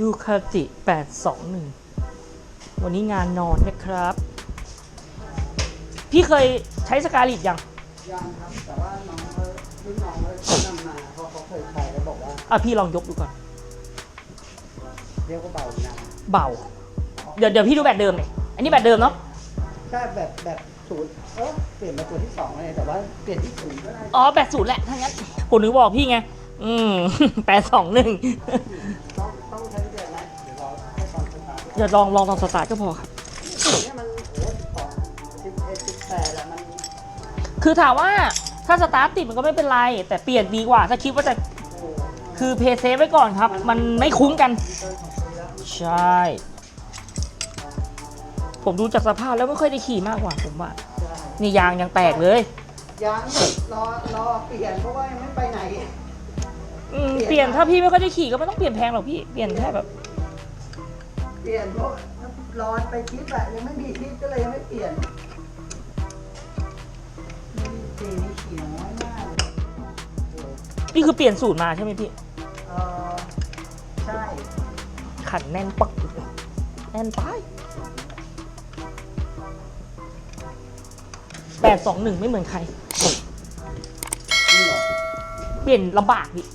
ดูคาติ 821 วันนี้งานนอนนะครับ พี่เคยใช้สกาลิตยังยังครับ แต่ว่าน้องเขารุ่นน้องเขาแนะนำมาเพราะเขาเคยใช้แล้วบอกว่าอะพี่ลองยกดูก่อน เรียกว่าเบานะเบา เดี๋ยวเดี๋ยวพี่ดูแบบเดิมเลยอันนี้แบบเดิมเนาะ ถ้าแบบแบบศูนย์เออเปลี่ยนมาตัวที่สองเลยแต่ว่าเปลี่ยนที่ศูนย์ก็ได้อ๋อแบบศูนย์แหละถ้างั้นผมนึกบอกพี่ไง อืม821ต้องต้อง สตาร์ทเดี๋ยวลองลองตอนสตาร์ทก็พอครับเนี่ยมันโอ้สิบสองสิบเอ็ดสิบแปดแล้วมันคือถามว่าถ้าสตาร์ทติดมันก็ไม่เป็นไร แต่เปลี่ยนดีกว่า ถ้าคิดว่าจะโอ้คือเพย์เซฟไว้ก่อนครับ มันไม่คุ้มกัน เกินของปีแล้วใช่ ผมดูจากสภาพแล้วไม่ค่อยได้ขี่มากกว่าผมว่า ใช่นี่ยางยังแตกเลยยังรอรอเปลี่ยนเพราะว่ายังไม่ไปไหนอืมเปลี่ยนถ้าพี่ไม่ค่อยได้ขี่ก็ไม่ต้องเปลี่ยนแพงหรอกพี่ เปลี่ยนแค่แบบ เปลี่ยนเพราะรอไปทริปอะยังไม่มีทริปก็เลยยังไม่เปลี่ยนนี่เจนี่ขี่น้อยมากเลยโอ้นี่คือเปลี่ยนสูตรมาใช่ไหมพี่ เออใช่ขันแน่นปักแน่นไปแปดสองหนึ่งไม่เหมือนใคร นี่เหรอเปลี่ยนลำบากพี่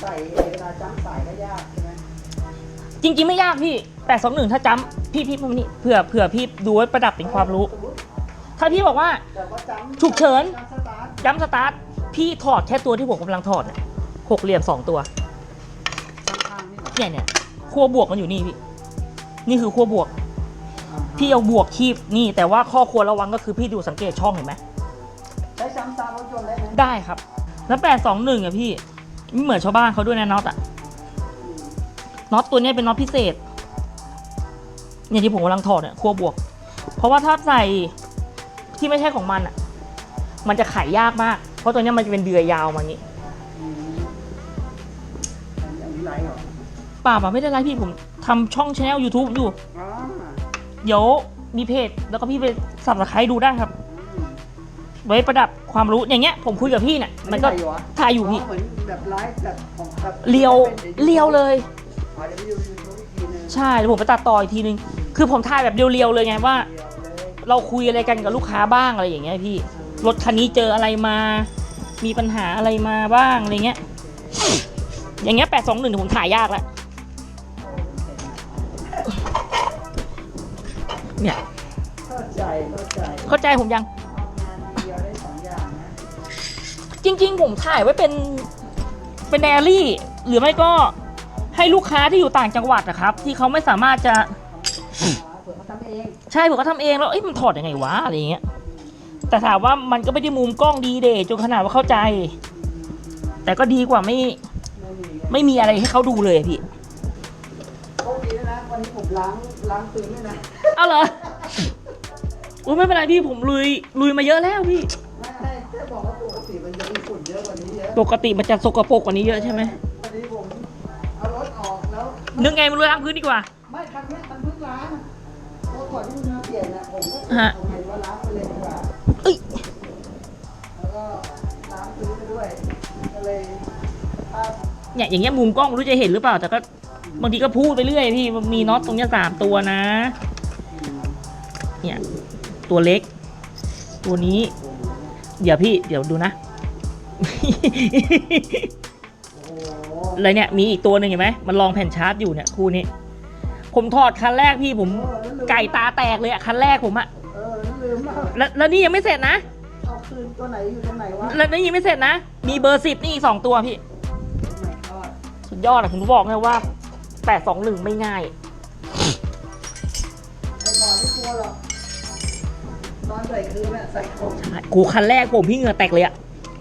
ใส่เวลาจ้ำสายก็ยากใช่ไหม จริงๆไม่ยากพี่แปดสองหนึ่งถ้าจำพี่พี่พวกนี้เผื่อเผื่อพี่ดูไว้ประดับเป็นความรู้สมมุติถ้าพี่บอกว่าแต่ว่าจ้ำฉุกเฉินจ้ำสตาร์ทจำสตาร์ทพี่ถอดแค่ตัวที่ผมกำลังถอดเนี่ยหกเหลี่ยมสองตัวข้างๆนี่เหรอเนี่ยเนี่ยขั้วบวกมันอยู่นี่พี่ นี่คือขั้วบวกอ่าฮะพี่เอาบวกคีบนี่ แต่ว่าข้อควรระวังก็คือพี่ดูสังเกตช่องเห็นไหมใช้จ้ำซารถยนต์ได้ไหมได้ครับ แล้วแปดสองหนึ่งอะพี่ไม่เหมือนชาวบ้านเขาด้วยนะน็อตอะ น็อตตัวเนี้ยเป็นน็อตพิเศษ เนี่ยที่ผมกำลังถอดเนี่ยขั้วบวก เพราะว่าถ้าใส่ที่ไม่ใช่ของมันอะมันจะไขยากมาก เพราะตัวเนี้ยมันจะเป็นเดือยยาวมาอย่างนี้อืมอันนี้ไรเหรอป่าป่าไม่ได้ไรพี่ผมทำช่องช anel YouTube อยู่อ๋อเดี๋ยวมีเพจแล้วก็พี่ไปสับสไครดูได้ครับอืมไว้ประดับความรู้อย่างเงี้ย ผมคุยกับพี่เนี่ยมันก็ถ่ายอยู่เหรอถ่ายอยู่พี่เหมือนแบบไลฟ์แบบของแบบเลียวเลียวเลย อ๋อเดี๋ยวไปดูยูทูบอีกทีนึงใช่เดี๋ยวผมไปตัดต่ออีกทีนึง คือผมถ่ายแบบเรียวๆเลยไงว่าเลียวเลยเราคุยอะไรกันกับลูกค้าบ้างอะไรอย่างเงี้ยพี่ รถคันนี้เจออะไรมา มีปัญหาอะไรมาบ้างอะไรเงี้ย อย่างเงี้ยแปดสองหนึ่งผมถ่ายยากแล้วเนี่ย เข้าใจเข้าใจเข้าใจผมยังทำงานเดียวได้สองอย่างนะจริง ๆ ผมถ่ายไว้เป็นเป็นไดอารี่ หรือไม่ก็ ให้ลูกค้าที่อยู่ต่างจังหวัดนะครับ ที่เขาไม่สามารถจะเผื่อเขาทำเองใช่ผมก็ทำเองแล้วเอ้ยมันถอดยังไงวะอะไรอย่างเงี้ย แต่ถามว่ามันก็ไม่ได้มุมกล้องดีเดย์จนขนาดว่าเข้าใจ แต่ก็ดีกว่าไม่ ไม่มีไม่มีอะไรให้เขาดูเลยอะพี่โชคดีด้วยนะ วันนี้ผมล้างล้างปืนด้วยนะเอาเหรออุ้ยไม่เป็นไรพี่ผมลุยลุยมาเยอะแล้วพี่ ไม่ให้แค่บอกว่าปกติมันจะมีฝุ่นเยอะกว่านี้เยอะ ปกติมันจะสกปรกกว่านี้เยอะใช่ไหมวันนี้ผมเอารถออกแล้ว นึกไงมันลุยล้างพื้นดีกว่า ไม่คันนี้มันเพิ่งล้างเพราะก่อนที่มันจะเปลี่ยนนะผมก็ฮะ ผมเห็นว่าล้างไปเลยดีกว่า เอ้ยแล้วก็ล้างพื้นไปด้วย ก็เลยถ้าเนี่ยอย่างเงี้ยมุมกล้องไม่รู้จะเห็นหรือเปล่า แต่ก็บางทีก็พูดไปเรื่อยพี่มันมีน็อตตรงเนี้ยสามตัวนะ เนี่ย ตัวเล็ก ตัวนี้ เดี๋ยวพี่เดี๋ยวดูนะ โอ้โห เลยเนี่ยมีอีกตัวหนึ่งเห็นไหมมันลองแผ่นชาร์จอยู่เนี่ยคู่นี้ ผมถอดคันแรกพี่ผมเออแล้วลืมไก่ตาแตกเลยอะคันแรกผมอะเออแล้วลืมว่าแล้วแล้วนี่ยังไม่เสร็จนะเอาคืนตัวไหนอยู่ตรงไหนวะแล้วนี่ยังไม่เสร็จนะมีเบอร์สิบนี่อีกสองตัวพี่ ไม่ทอดสุดยอดอะผมบอกเลยว่าแปดสองหนึ่งไม่ง่าย ไอ้บอลไม่กลัวหรอกนอนใส่คืนน่ะใส่ผมกูคันแรกผมพี่เหงื่อแตกเลยอะ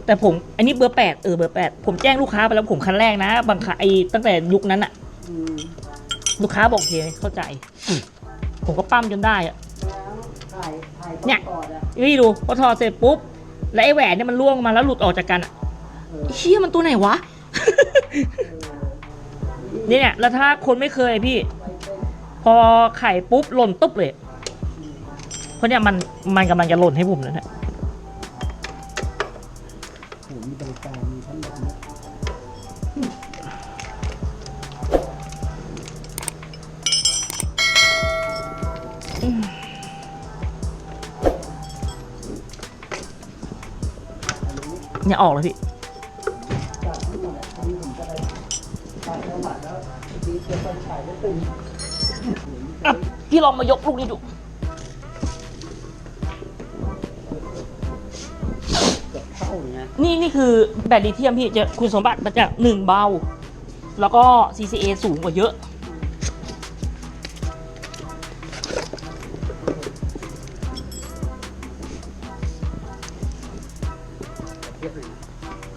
แต่ผมอันนี้เบอร์แปดเออเบอร์แปดผมแจ้งลูกค้าไปแล้วผมคันแรกนะ บางคันไอ้ตั้งแต่ยุคนั้นอะอืมลูกค้าบอกโอเคเข้าใจ ผมก็ปั้มจนได้อะ แล้วถ่ายถ่ายเนี่ยก่อนอะพี่ดูพอถอดเสร็จปุ๊บ แล้วไอ้แหวนเนี่ยมันล่วงมาแล้วหลุดออกจากกันอะเออเชี่ยมันตัวไหนวะเออเนี่ยแล้วถ้าคนไม่เคยพี่ไปเป็นพอไข่ปุ๊บหล่นตุ๊บเลยเพราะเนี่ยมันมันกำลังจะหล่นให้ผมแล้วเนี่ย ขายไม่ตึงอะพี่ลองมายกลูกนี้ดูเกือบเท่าอย่างเงี้ยนี่นี่คือแบตลิเธียมพี่จะคุณสมบัติมันจะหนึ่งเบา แล้วก็ CCA สูงกว่าเยอะ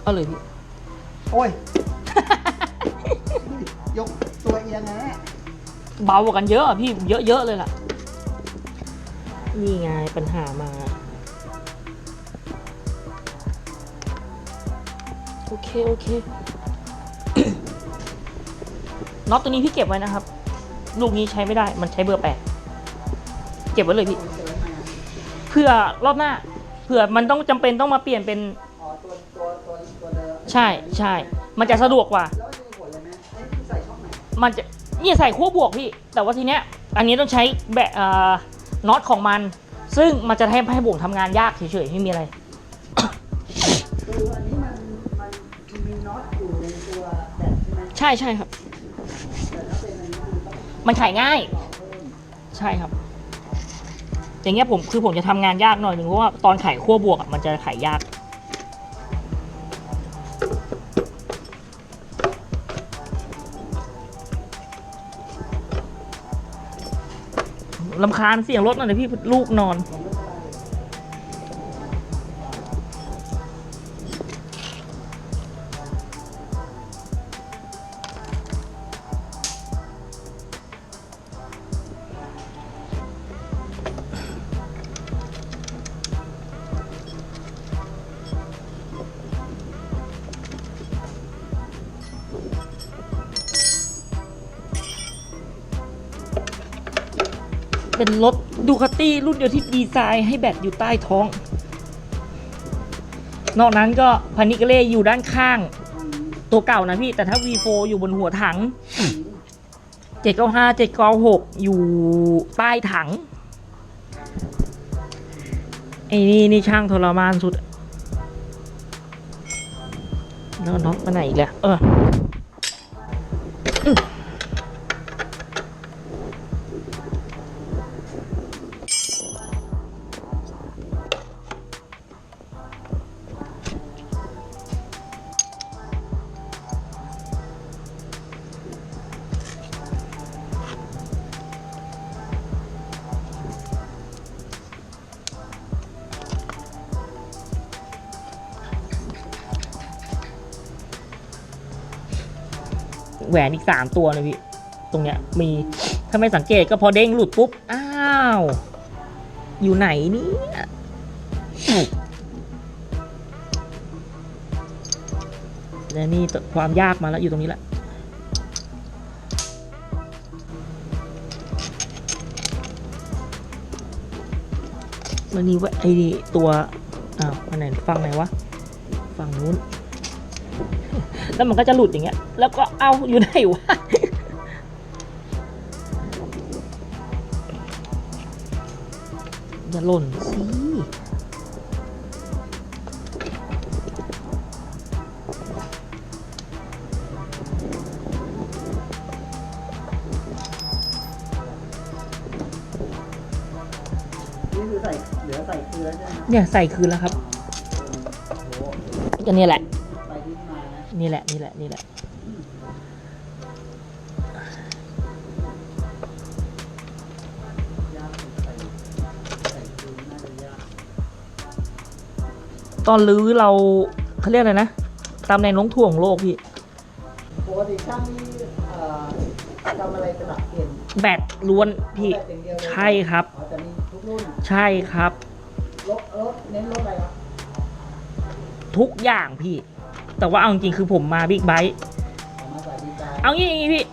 เอาเลยพี่ โอ้ย ยกตัวเอียงนะเบากว่ากันเยอะอะพี่เยอะๆเลยล่ะ นี่ไงปัญหามา โอเค โอเค น็อตตัวนี้พี่เก็บไว้นะครับ ลูกนี้ใช้ไม่ได้มันใช้เบอร์แปดเก็บไว้เลยพี่เจอมาเพื่อรอบหน้า เผื่อมันต้องจำเป็นต้องมาเปลี่ยนเป็น อ๋อตัวตัวตัวตัวเดิม ใช่ใช่ มันจะสะดวกกว่า แล้วจะมีผลเลยไหมไอ้ที่ใส่ช่องไหนมันจะเนี่ยใส่ขั้วบวกพี่ แต่ว่าทีเนี้ย อันนี้ต้องใช้แบะเอ่อน็อตของมัน ซึ่งมันจะให้ให้บ่วงทำงานยากเฉยๆไม่มีอะไร คืออันนี้มันมันมีน็อตอยู่ในตัวแบตใช่ไหมใช่ใช่ครับ แต่ถ้าเป็นอันนี้มันต้องมันขายง่ายต่อเพิ่มใช่ครับ อย่างเงี้ยผมคือผมจะทำงานยากหน่อยหนึ่งเพราะว่าตอนไขขั้วบวกอะมันจะไขยาก ลำคาญเสียงรถหน่อยนะพี่ลูกนอน เป็นรถดูคาตี้รุ่นเดียวที่ดีไซน์ให้แบตอยู่ใต้ท้อง นอกนั้นก็พานิกเล่อยู่ด้านข้าง ตัวเก่านะพี่ แต่ถ้า V4 อยู่บนหัวถัง 795 796 อยู่ใต้ถังไอ้นี่นี่ช่างทรมานสุด แล้วน็อกไปไหนอีกแล้วเออ แหวนอีกสามตัวเลยพี่ ตรงเนี้ยมีถ้าไม่สังเกตก็พอเด้งหลุดปุ๊บ อ้าว อยู่ไหนเนี่ยและนี่ความยากมาแล้วอยู่ตรงนี้แหละมันนี่ว่าไอ้ตัวอ้าวอันไหนฟังไหนวะ ฝั่งนู้น แล้วมันก็จะหลุดอย่างเงี้ย แล้วก็เอาอยู่ไหนวะอย่าหล่นสินี่คือใส่เหลือใส่เกลือใช่ไหมเนี่ยใส่คืนแล้วครับโอ้โหก็เนี่ยแหละไปที่มา นะนี่แหละ นี่แหละ นี่แหละยากใส่ใส่เกลือน่าจะยากตอนรื้อเราเขาเรียกอะไรนะ ตามในน้องถ่วงโลกพี่ ปกติช่างนี่เอ่อทำอะไรเป็นหลักเกณฑ์แบตล้วนพี่ แบตอย่างเดียวเลยใช่ครับ อ๋อแต่มีทุกรุ่นใช่ครับ รถรถเน้นรถอะไรครับทุกอย่างพี่ แต่ว่าเอาจริงๆคือผมมาบิ๊กไบค์เอามาใส่ดีไซน์เองี้อย่างงี้พี่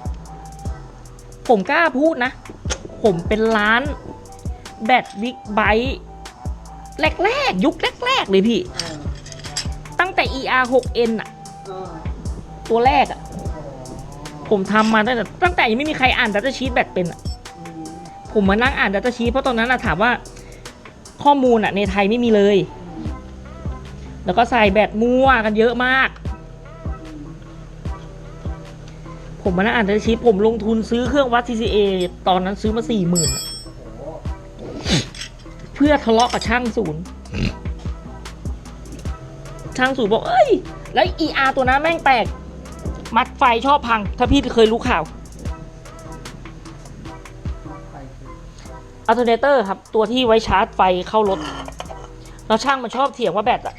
ผมกล้าพูดนะ ผมเป็นร้านแบตบิ๊กไบค์แรกๆ ยุคแรกๆเลยพี่ ตั้งแต่ ER 6N อะตัวแรกอะผมทำมาตั้งแต่ตั้งแต่ยังไม่มีใครอ่านดัต t ชี t แบตเป็นอะผมมานั่งอ่านดัต t ชี t เพราะตอนนั้นอะถามว่าข้อมูลอะในไทยไม่มีเลย แล้วก็ใส่แบตมั่วกันเยอะมาก ผมมานั่งอ่านแต่ชีตผมลงทุนซื้อเครื่องวัด TCA ตอนนั้นซื้อมาสี่หมื่นเพื่อทะเลาะกับช่างศูนย์ช่างศูนย์บอก เอ้ย แล้ว ER ตัวนั้นแม่งแตก มัดไฟชอบพัง ถ้าพี่เคยรู้ข่าวออัลเทอร์เนเตอร์ครับ ตัวที่ไว้ชาร์จไฟเข้ารถ แล้วช่างมันชอบเถียงว่าแบตอะ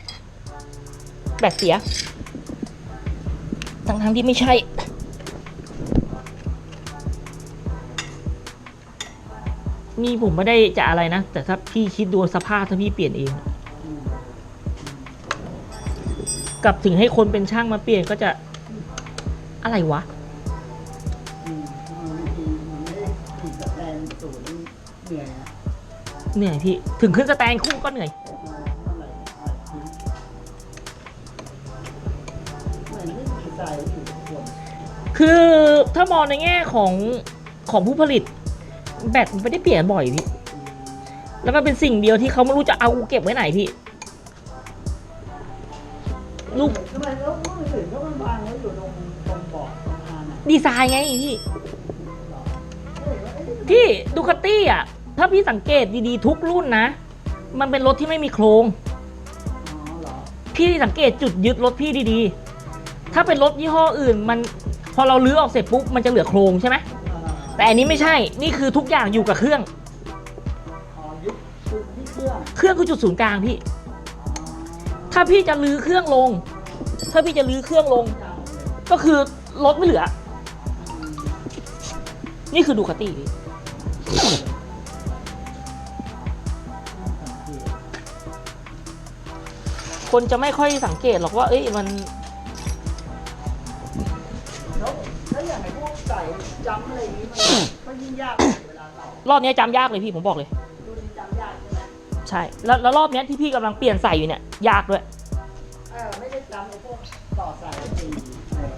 แบตเสีย ทั้งทั้งๆที่ไม่ใช่ นี่ผมไม่ได้จะอะไรนะ แต่ถ้าพี่คิดดูสภาพถ้าพี่เปลี่ยนเองอืมกับถึงให้คนเป็นช่างมาเปลี่ยนก็จะอะไรวะอืมมันไม่ดีมันไม่ได้ขีดสแตนสูงเหนื่อยอะเหนื่อยพี่ ถึงขึ้นสแตนคู่ก็เหนื่อย ใจอยู่ทุกคนคือถ้ามองในแง่ของของผู้ผลิต แบตมันไม่ได้เปลี่ยนบ่อยพี่ แล้วมันเป็นสิ่งเดียวที่เขาไม่รู้จะเอาเก็บไว้ไหนพี่ ลูก ทำไมแล้วมือถือก็มันวางไว้อยู่ตรงตรงเบาะตรงอานอะดีไซน์ไงพี่หรอเฮ้ยแล้วไอ้นี่พี่ดูคาตี้อะ ถ้าพี่สังเกตดีๆ ทุกรุ่นนะ มันเป็นรถที่ไม่มีโครง อ๋อเหรอ พี่สังเกตจุดยึดรถพี่ดีๆ ถ้าเป็นรถยี่ห้ออื่นมันพอเราลื้อออกเสร็จปุ๊บมันจะเหลือโครงใช่ไหมอ่าแต่อันนี้ไม่ใช่นี่คือทุกอย่างอยู่กับเครื่อง อ๋อยึดคือที่เครื่องเครื่องคือจุดศูนย์กลางพี่อ๋อถ้าพี่จะลื้อเครื่องลง ถ้าพี่จะลื้อเครื่องลงยาวเลยก็คือรถไม่เหลืออืมนี่คือดูคาตี้พี่สังเกตคนจะไม่ค่อยสังเกตหรอกว่า เอ้ยมัน จำอะไรอย่างนี้มันก็ยิ่งยากเวลาต่อรอบนี้จำยากเลยพี่ผมบอกเลย ดูนี่จำยากใช่ไหมใช่ แล้วแล้วรอบนี้ที่พี่กำลังเปลี่ยนใส่อยู่เนี่ยยากด้วย เออไม่ได้จำไอ้พวกต่อสายจริงเออ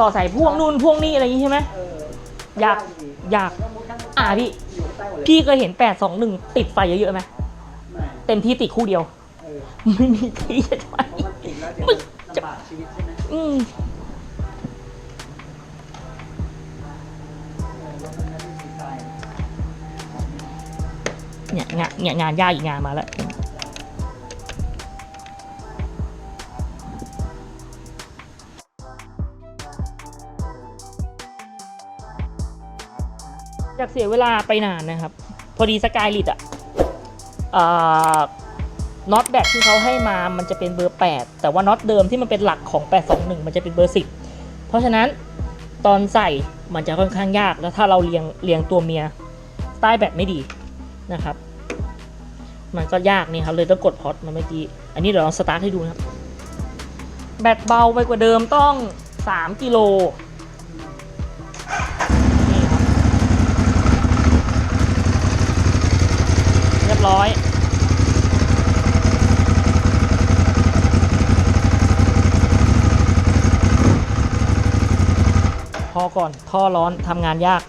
ต่อใส่พ่วงนู่นพ่วงนี่อะไรอย่างนี้ใช่ไหม เออยากดียากแล้วมุดทั้งมุดอ่าพี่ อยู่ใต้หมดเลยพี่เคยเห็น 821 ติดไฟเยอะๆไหมแหม่เต็มที่ติดคู่เดียว เออไม่มีที่จะใช้เพราะมันติดแล้วเดี๋ยวมันลำบากชีวิตใช่ไหมอืม เนี่ยงานเนี่ยงานยากอีกงานมาแล้วอยากเสียเวลาไปนานนะครับ พอดีสกายลิดอะน็อตแบตที่เขาให้มามันจะเป็นเบอร์ 8 แต่ว่าน็อตเดิมที่มันเป็นหลักของ 821 มันจะเป็นเบอร์ 10 เพราะฉะนั้นตอนใส่มันจะค่อนข้างยากแล้วถ้าเราเรียงเรียงตัวเมียใต้แบตไม่ดี นะครับ มันก็ยากนี่ครับเลยต้องกดพอตมาเมื่อกี้ อันนี้เดี๋ยวลองสตาร์ทให้ดูนะครับ แบตเบาไปกว่าเดิมต้อง 3 กิโลเรียบร้อยพอก่อนท่อร้อนทำงานยาก